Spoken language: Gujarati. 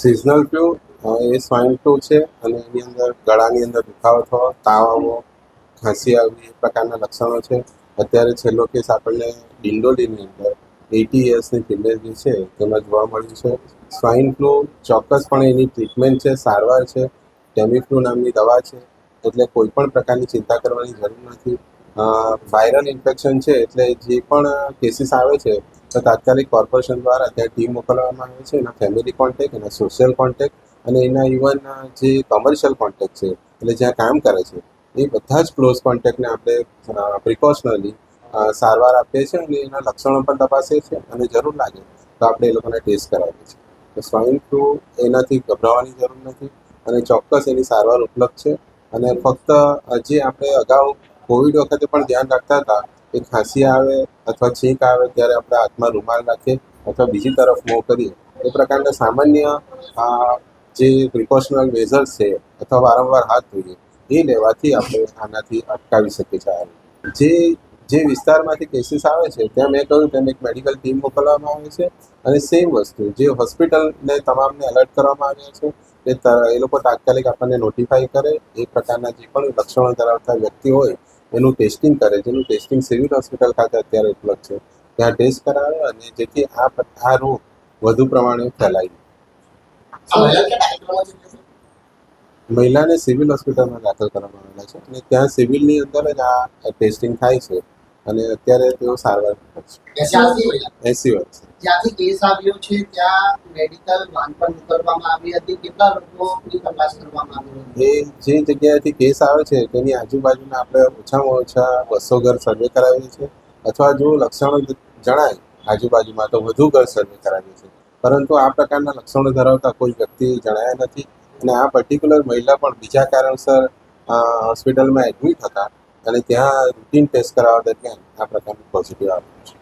સિઝનલ ફ્લૂ એ સ્વાઇન ફ્લૂ છે અને એની અંદર ગળાની અંદર દુખાવો થવો, તાવ આવવો ખાંસી આવવી, એ પ્રકારના લક્ષણો છે. અત્યારે છેલ્લો કેસ આપણને ડિંડોલીની અંદર એટી યર્સની ફિમેલ જે છે, તેમાં જોવા મળ્યું છે. સ્વાઇન ફ્લૂ ચોક્કસપણે એની ટ્રીટમેન્ટ છે, સારવાર છે. ટેમિફ્લુ નામની દવા છે, એટલે કોઈ પણ પ્રકારની ચિંતા કરવાની જરૂર નથી. વાયરલ ઇન્ફેક્શન છે, એટલે જે પણ કેસીસ આવે છે તો તાત્કાલિક કોર્પોરેશન દ્વારા ત્યાં ટીમ મોકલવામાં આવે છે. એના ફેમિલી કોન્ટેક એના સોશિયલ કોન્ટેક અને એના ઇવન જે કોમર્શિયલ કોન્ટેક છે, એટલે જ્યાં કામ કરે છે, એ બધા જ ક્લોઝ કોન્ટેક્ટને આપણે પ્રિકોશનલી સારવાર આપીએ છીએ અને એના લક્ષણો પણ તપાસીએ છીએ અને જરૂર લાગે તો આપણે એ લોકોને ટેસ્ટ કરાવીએ છીએ. તો સ્વાઇન ફ્લૂ એનાથી ગભરાવાની જરૂર નથી અને ચોક્કસ એની સારવાર ઉપલબ્ધ છે. અને ફક્ત જે આપણે અગાઉ કોવિડ વખતે પણ ધ્યાન રાખતા હતા કે ખાંસી આવે અથવા છીંક આવે ત્યારે આપણે હાથમાં રૂમાલ રાખીએ અથવા બીજી તરફ મોં કરીએ. એ પ્રકારના સામાન્ય જે પ્રિકોશનલ મેઝર્સ છે અથવા વારંવાર હાથ ધોઈએ, એ લેવાથી આપણે આનાથી અટકાવી શકીએ છીએ. જે જે વિસ્તારમાંથી કેસીસ આવે છે, ત્યાં મેં કહ્યું તેમ એક મેડિકલ ટીમ મોકલવામાં આવે છે અને સેમ વસ્તુ, જે હોસ્પિટલને તમામને એલર્ટ કરવામાં આવ્યા છે, એ લોકો તાત્કાલિક આપણને નોટિફાઈ કરે, એ પ્રકારના જે પણ લક્ષણો ધરાવતા વ્યક્તિ હોય એનું ટેસ્ટિંગ કરે, જેનું ટેસ્ટિંગ સિવિલ હોસ્પિટલ ખાતે અત્યારે ઉપલબ્ધ છે. ત્યાં ટેસ્ટ કરાવે અને જેથી આ આ રોગ વધુ પ્રમાણે ફેલાય. મહિલાને સિવિલ હોસ્પિટલમાં દાખલ કરવામાં આવેલા છે અને ત્યાં સિવિલની અંદર જ આ ટેસ્ટિંગ થાય છે અને અત્યારે તેઓ સારવાર એસી વર્ષ. જ્યાંથી કેસ આવ્યો છે, ત્યાં મેડિકલ વાન મોકલવામાં આવી હતી. કેટલા લોકોની તપાસ કરવામાં આવી એ જે જગ્યાએથી કેસ આવે છે, તેની આજુબાજુના આપણે ઓછામાં ઓછા બસો ઘર સર્વે કરાવીએ છીએ. અથવા જો લક્ષણો જણાય, આજુબાજુમાં તો વધુ ઘર સર્વે કરાવીએ છીએ. પરંતુ આ પ્રકારના લક્ષણો ધરાવતા કોઈ વ્યક્તિ જણાયા નથી. અને આ પર્ટિક્યુલર મહિલા પણ બીજા કારણસર હોસ્પિટલમાં એડમિટ હતા. અને ત્યાં રૂટીન ટેસ્ટ કરાવવા દરમિયાન આ પ્રકારનું પોઝિટિવ આવ્યું છે.